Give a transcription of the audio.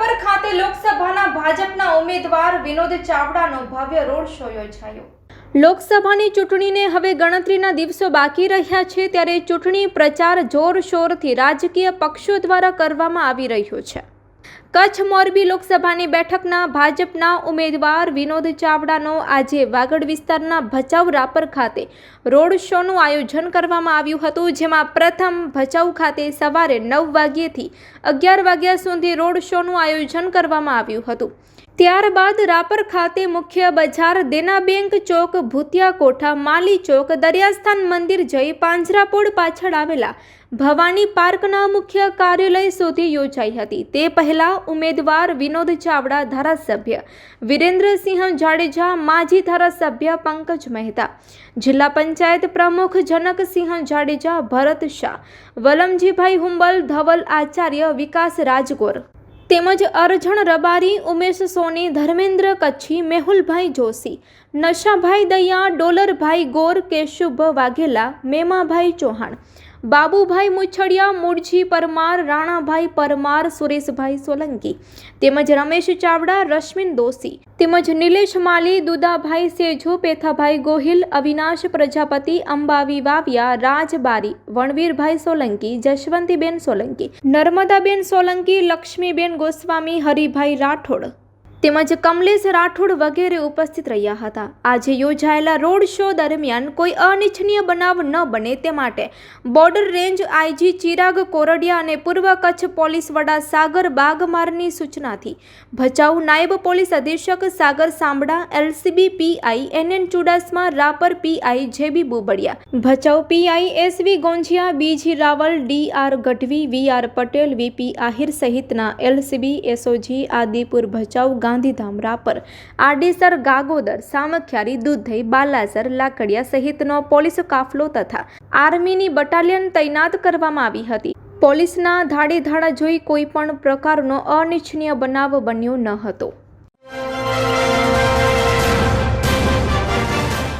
રાપર ખાતે લોકસભાના ભાજપના ઉમેદવાર વિનોદ ચાવડાનો ભવ્ય રોડ શો યોજાયો. લોકસભાની ચૂંટણીને હવે ગણતરીના દિવસો બાકી રહ્યા છે ત્યારે ચૂંટણી પ્રચાર જોરશોરથી રાજકીય પક્ષો દ્વારા કરવામાં આવી રહ્યો છે. કચ્છ મોરબી લોકસભાની બેઠકના ભાજપના ઉમેદવાર વિનોદ ચાવડાનો આજે વાગડ વિસ્તારના ભચાઉ રાપર ખાતે રોડ શોનું આયોજન કરવામાં આવ્યું હતું, જેમાં પ્રથમ ભચાઉ ખાતે સવારે નવ વાગ્યેથી અગિયાર વાગ્યા સુધી રોડ શોનું આયોજન કરવામાં આવ્યું હતું. ત્યારબાદ રાપર ખાતે મુખ્ય બજાર દેના બેંક ચોક, ભૂતિયા કોઠા, માલી ચોક, દરિયાસ્થાન મંદિર જઈ પાંજરાપોળ પાછળ આવેલા ભવાની પાર્કના મુખ્ય કાર્યાલય સુધી યોજાઈ હતી. તે પહેલા ઉમેદવાર વિનોદ ચાવડા ધારાસભ્ય, વિરેન્દ્રસિંહ જાડેજા, માજી ધારાસભ્ય પંકજ મહેતા, જિલ્લા પંચાયત પ્રમુખ જનકસિંહ જાડેજા, ભરત શાહ, વલમજીભાઈ હુંબલ, ધવલ આચાર્ય વિકાસ રાજગોર તેમજ અરજણ રબારી, ઉમેશ સોની, ધર્મેન્દ્ર કચ્છી, મેહુલભાઈ જોશી, નશાભાઈ દૈયા, ડોલરભાઈ ગોર, કેશુભ વાઘેલા, મેમાભાઈ ચૌહાણ બાબુભાઈ મુછડિયા મૂળજી પરમાર, રાણાભાઈ પરમાર, સુરેશભાઈ સોલંકી તેમજ રમેશ ચાવડા, રશ્મિન દોશી તેમજ નિલેશ માલી, દુદાભાઈ સેજો, પેથાભાઈ ગોહિલ, અવિનાશ પ્રજાપતિ, અંબાવી વાવિયા, રાજબારી, વણવીરભાઈ સોલંકી, જશવંતીબેન સોલંકી, નર્મદાબેન સોલંકી, લક્ષ્મીબેન ગોસ્વામી, હરિભાઈ રાઠોડ તેમજ કમલેશ રાઠોડ વગેરે ઉપસ્થિત રહ્યા હતા. આજે યોજાયેલા રોડ શો દરમિયાન કોઈ અનિચ્છનીય બનાવ ન બને તે માટે border range IG Chirag Koradiya અને પૂર્વ કચ્છ પોલીસ વડા સાગર બાગમારની સૂચનાથી ભચાઉ નાયબ પોલીસ અધિક્ષક Sagar Sambhada, LCB PI NN Chudasama, Rapar PI JB Bubadiya, Bhachau PI SV Gonjiya, BG Raval, D R Gadhvi, V R Patel VP Ahir સહિતના LCB, SOG, Adipur Bhachau Gandhidham Rapar. Adesar, Gagodar, Samakhiyali, Dudhai, Balasar, Lakadiya સહિતનો police કાફલો તથા આર્મીની battalion તૈનાત કરવામાં આવી હતી. પોલીસના ધાડે ધાડા જોઈ કોઈ પણ પ્રકારનો અનિચ્છનીય બનાવ બન્યો ન હતો.